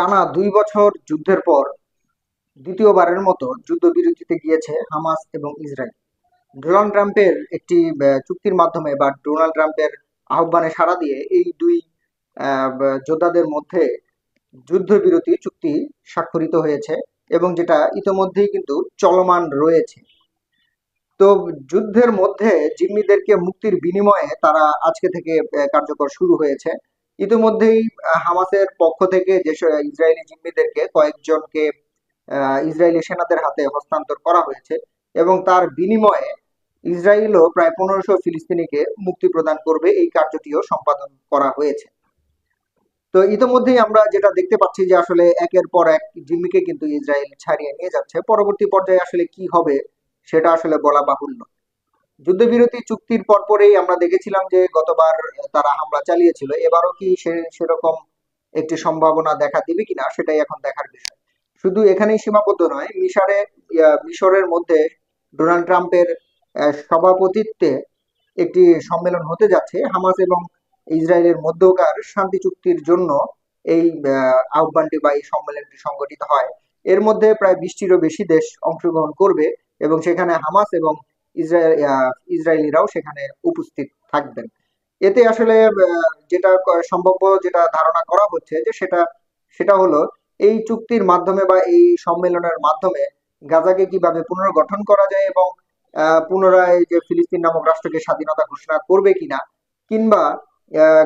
টানা দুই বছর যুদ্ধের পর দ্বিতীয়বারের মতো যুদ্ধবিরতিতে গিয়েছে হামাস এবং ইসরায়েল। ডোনাল্ড ট্রাম্পের একটি চুক্তির মাধ্যমে বা ডোনাল্ড ট্রাম্পের আহ্বানে সাড়া দিয়ে এই দুই যোদ্ধাদের মধ্যে যুদ্ধবিরতি চুক্তি স্বাক্ষরিত হয়েছে এবং যেটা ইতোমধ্যেই কিন্তু চলমান রয়েছে। তো যুদ্ধের মধ্যে জিম্মিদেরকে মুক্তির বিনিময়ে তারা আজকে থেকে কার্যকর শুরু হয়েছে। ইতিমধ্যেই হামাসের পক্ষ থেকে যেসব ইসরায়েলি জিম্মিদেরকে কয়েকজনকে ইসরায়েলি সেনাদের হাতে হস্তান্তর করা হয়েছে এবং তার বিনিময়ে ইসরায়েলও প্রায় পনেরোশো ফিলিস্তিনিকে মুক্তি প্রদান করবে। এই কার্যটিও সম্পাদন করা হয়েছে। তো ইতিমধ্যেই আমরা যেটা দেখতে পাচ্ছি যে আসলে একের পর এক জিম্মিকে কিন্তু ইসরায়েল ছাড়িয়ে নিয়ে যাচ্ছে। পরবর্তী পর্যায়ে আসলে কি হবে, সেটা আসলে বলা বাহুল্য। যুদ্ধবিরতি চুক্তির পরপরেই আমরা দেখেছিলাম যে গতবার তারা হামলা চালিয়েছিল। এবারও কি সেরকম একটি সম্ভাবনা দেখা দিবে কিনা সেটাই এখন দেখার বিষয়। শুধু এখানেই সীমাবদ্ধ নয় মিশরে মিশরের মধ্যে ডোনাল্ড ট্রাম্পের সভাপতিত্বে একটি সম্মেলন হতে যাচ্ছে। হামাস এবং ইসরায়েলের মধ্যকার শান্তি চুক্তির জন্য এই আহ, আহ্বানটি বা এই সম্মেলনটি সংগঠিত হয়। এর মধ্যে প্রায় বিশটিরও বেশি দেশ অংশগ্রহণ করবে এবং সেখানে হামাস এবং ইসরায়েল ইসরায়েলিরাও সেখানে উপস্থিত থাকবেন। এতে আসলে যেটা সম্ভাব্য যেটা ধারণা করা হচ্ছে যে সেটা সেটা হলো এই চুক্তির মাধ্যমে বা এই সম্মেলনের মাধ্যমে গাজাকে কীভাবে পুনর্গঠন করা যায় এবং পুনরায় যে ফিলিস্তিন নামক রাষ্ট্রকে স্বাধীনতা ঘোষণা করবে কিনা, কিংবা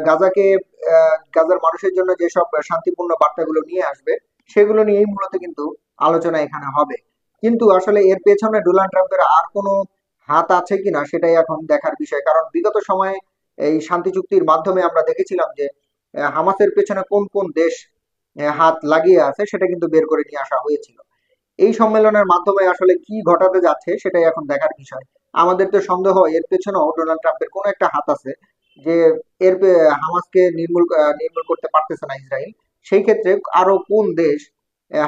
গাজাকে গাজার মানুষের জন্য যেসব শান্তিপূর্ণ বার্তাগুলো নিয়ে আসবে, সেগুলো নিয়েই মূলত কিন্তু আলোচনা এখানে হবে। কিন্তু আসলে এর পেছনে ডোনাল্ড ট্রাম্পের আর কোনো হাত আছে কিনা সেটাই এখন দেখার বিষয়। কারণ বিগত সময়ে এই শান্তি চুক্তির মাধ্যমে আমরা দেখেছিলাম যে হামাসের পেছনে কোন কোন দেশ হাত লাগিয়ে আছে সেটা কিন্তু বের করে নিয়ে আসা হয়েছিল। এই সম্মেলনের মাধ্যমে আসলে কি ঘটাতে যাচ্ছে সেটাই এখন দেখার বিষয়। আমাদের তো সন্দেহ, এর পেছনেও ডোনাল্ড ট্রাম্পের কোনো একটা হাত আছে যে, এর হামাসকে নির্মূল নির্মূল করতে পারতেছে না ইসরায়েল। সেই ক্ষেত্রে আরও কোন দেশ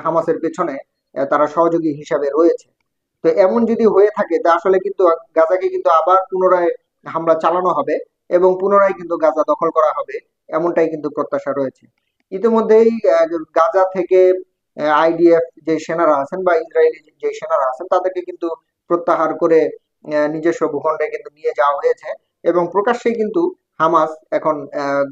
হামাসের পেছনে তারা সহযোগী হিসাবে রয়েছে? তো এমন যদি হয়ে থাকে, তা আসলে কিন্তু গাজাকে কিন্তু আবার পুনরায় হামলা চালানো হবে এবং পুনরায় কিন্তু গাজা দখল করা হবে, এমনটাই কিন্তু প্রত্যাশা রয়েছে। ইতিমধ্যেই গাজা থেকে আইডিএফ যে সেনারা আছেন বা ইসরায়েলি যে সেনারা আছেন, তাদেরকে কিন্তু প্রত্যাহার করে নিজস্ব ভূখণ্ডে কিন্তু নিয়ে যাওয়া হয়েছে এবং প্রকাশ্যেই কিন্তু হামাস এখন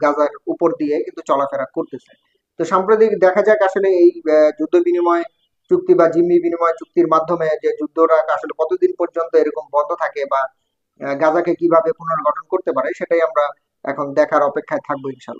গাজার উপর দিয়ে কিন্তু চলাফেরা করতেছে। তো সাম্প্রতিক দেখা যাক আসলে এই যুদ্ধ বিনিময় চুক্তি বা জিম্মি বিনিময় চুক্তির মাধ্যমে যে যুদ্ধটা আসলে কতদিন পর্যন্ত এরকম বন্ধ থাকে বা গাজাকে কীভাবে পুনর্গঠন করতে পারে, সেটাই আমরা এখন দেখার অপেক্ষায় থাকব ইনশাল্লাহ।